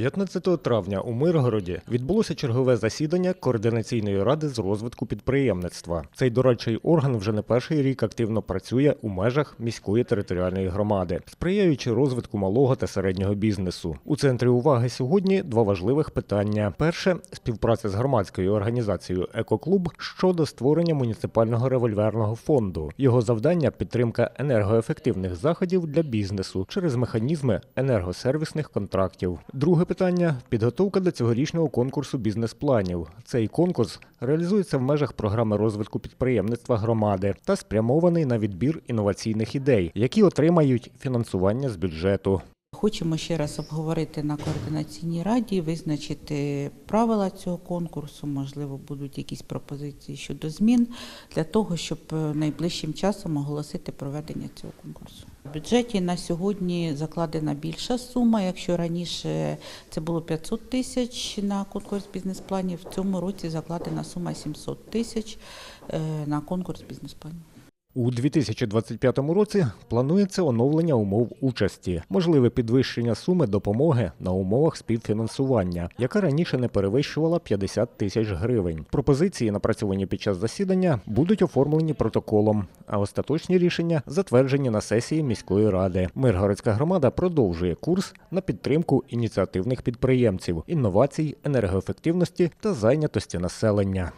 15 травня у Миргороді відбулося чергове засідання координаційної ради з розвитку підприємництва. Цей дорадчий орган вже не перший рік активно працює у межах міської територіальної громади, сприяючи розвитку малого та середнього бізнесу. У центрі уваги сьогодні два важливих питання: перше співпраця з громадською організацією Екоклуб щодо створення муніципального револьверного фонду. Його завдання підтримка енергоефективних заходів для бізнесу через механізми енергосервісних контрактів. Друге питання підготовка до цьогорічного конкурсу бізнес-планів. Цей конкурс реалізується в межах програми розвитку підприємництва громади та спрямований на відбір інноваційних ідей, які отримають фінансування з бюджету. Хочемо ще раз обговорити на координаційній раді, визначити правила цього конкурсу. Можливо, будуть якісь пропозиції щодо змін для того, щоб е, найближчим часом оголосити проведення цього конкурсу. В бюджеті на сьогодні закладена більша сума. Якщо раніше це було 500 тисяч на конкурс бізнес-планів, в цьому році закладена сума 700 тисяч е, на конкурс бізнес-планів. У 2025 році планується оновлення умов участі, можливе підвищення суми допомоги на умовах співфінансування, яка раніше не перевищувала 50 тисяч гривень. Пропозиції, напрацьовані під час засідання, будуть оформлені протоколом, а остаточні рішення затверджені на сесії міської ради. Миргородська громада продовжує курс на підтримку ініціативних підприємців, інновацій, енергоефективності та зайнятості населення.